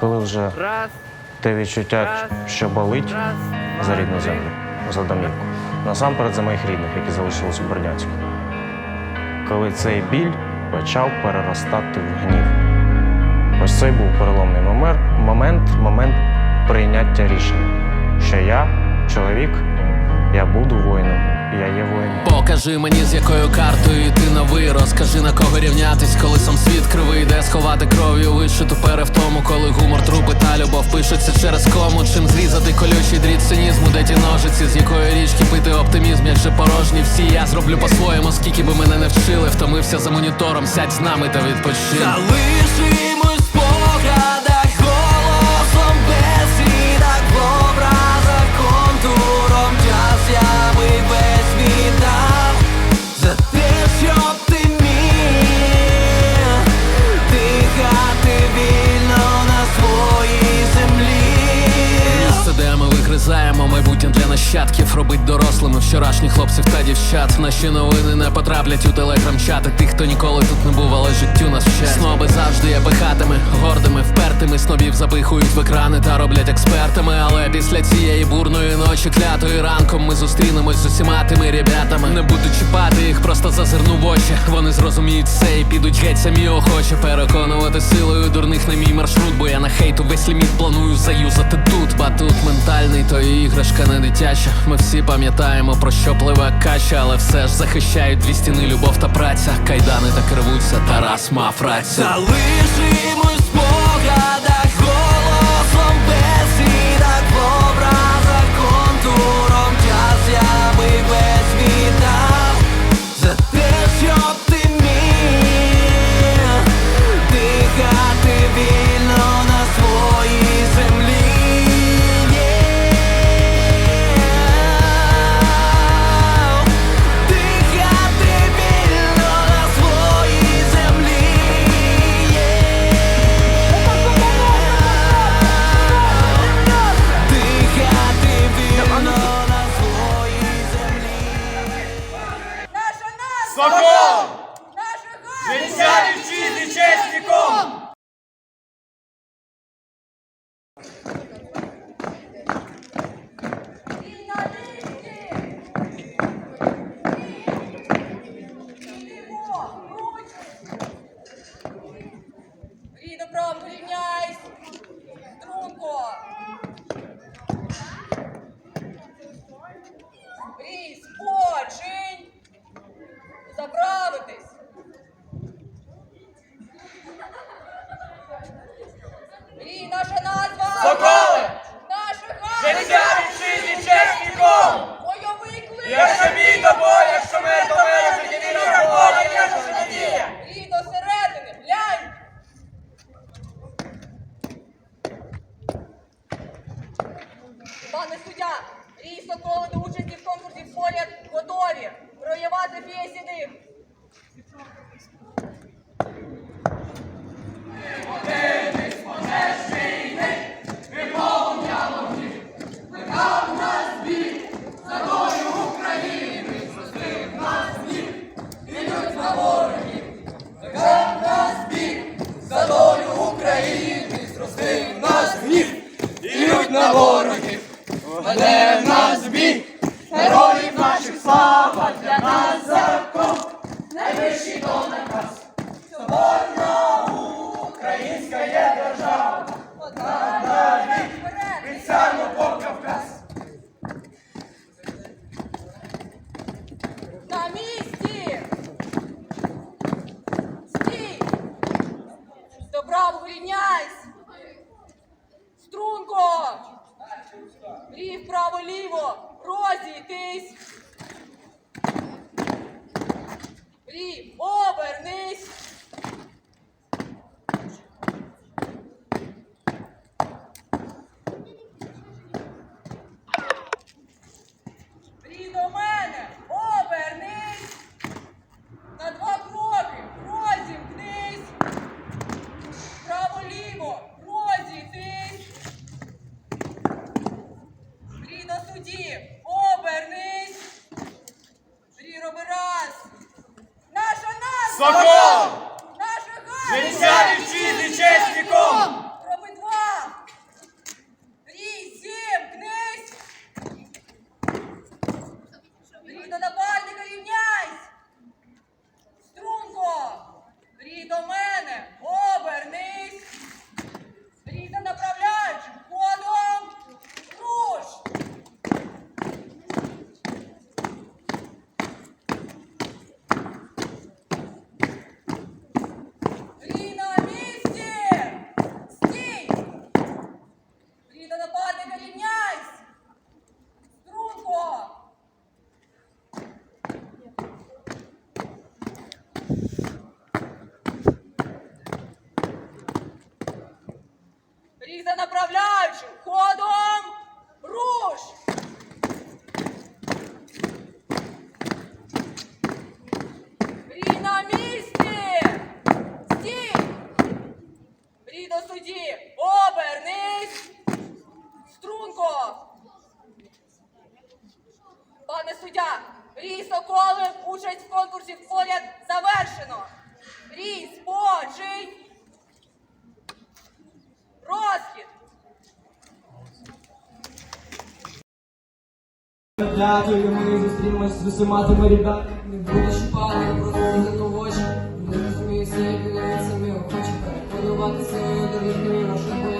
Коли вже те відчуття, що болить за рідну землю, за домівку. Насамперед за моїх рідних, які залишились у Бердянську. Коли цей біль почав переростати в гнів. Ось цей був переломний момент, момент, прийняття рішення, що я чоловік, я буду воїном, я є воїном. Покажи мені, з якою картою йти на ви Розкажи на кого рівнятись, коли сам світ кривий, де сховати кров'ю вишиту перевтому, коли гумор, трупи та любов пишуться через кому. Чим зрізати колючий дріт цинізму, де ті ножиці, з якої річки пити оптимізм, як же порожні всі. Я зроблю по-своєму, скільки би мене не вчили. Втомився за монітором, сядь з нами та відпочинь. Залишимось Робить дорослими вчорашніх хлопців та дівчат. Наші новини не потраплять у телеграм-чати Тих, хто ніколи тут не був, але життю нас вчать. Сноби завжди є пихатими, впертими Снобів запихують в екрани та роблять експертами. Але після цієї бурної ночі клятої ранком Ми зустрінемось з усіма тими ребятами. Не буду чіпати їх, просто зазирну в очі. Вони зрозуміють все і підуть геть самі охоче. Переконувати силою дурних на мій маршрут Бо я на хейту весь ліміт планую заюзати тут. Батут ментальний, то і іграшка не дитяча. Ми всі пам'ятаємо про що пливе кача Але все ж захищають дві стіни любов та праця. Кайдани так рвуться, Тарас мав рацію Залишимось віком! Бойовий клик! Якщо бій до бою, якщо ми до миру, тоді віра в Бога, є наша надія! Рій до середини, глянь! Пане суддя, рій Соколи до участі в конкурсі полі готові. Проявати п'єсі них. Є держава, одна навік, від сяну по. На місці! Стій! Добраво рівняйсь! Струнко! Рій вправо-ліво! Розійтись! Рій, обернись! Рій до мене! Обернись! На два кроки! Розімкнись! Право-ліво! Розійтись! Рій до судді! Обернись! Рій роби раз! Наша назва! Сокол! Життя вітчизні честь віком! Роби два! Рік за направляючим. Ходом. Руш. Рій на місці. Стій. Рій до судді. Обернись. Струнко. Пане суддя, рій Соколи, участь в конкурсі поряд завершено. Рій спочий. Розхід. Дякую, ми зустрінемось з усіма тими ребятами. Не буде шпали, просто за когось. Не розумію, як і навіть самі охочі переконувати свою дорожню машину.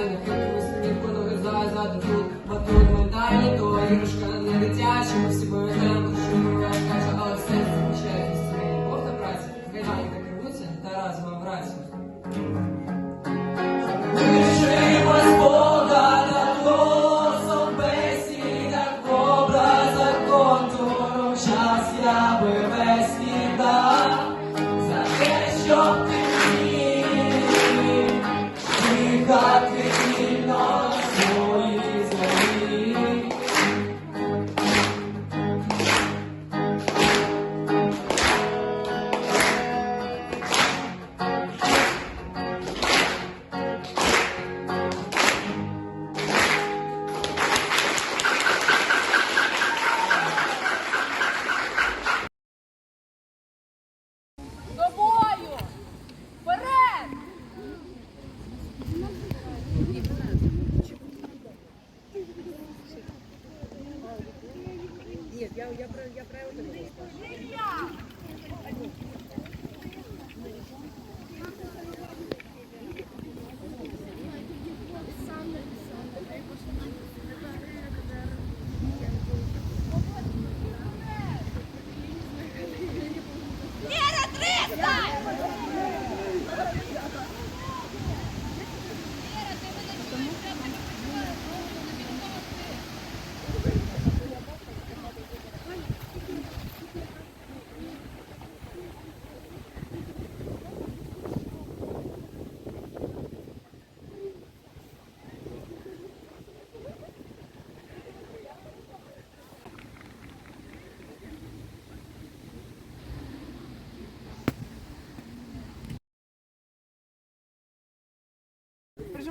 Ми стрімко дорізає ззаду тут, батут медалі, то іграшка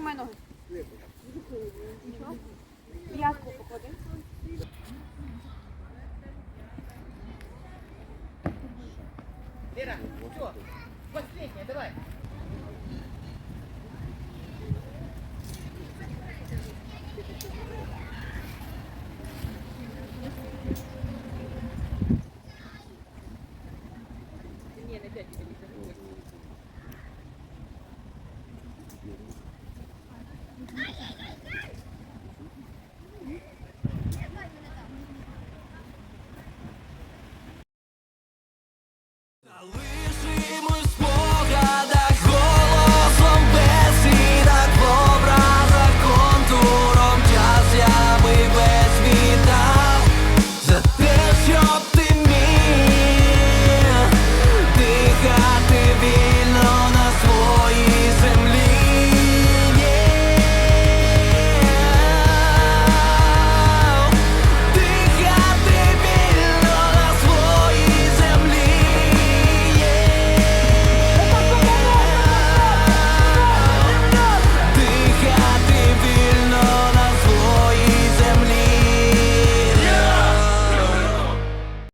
Прижимай ноги. П'ятку поклади. Лера, все, последняя, давай.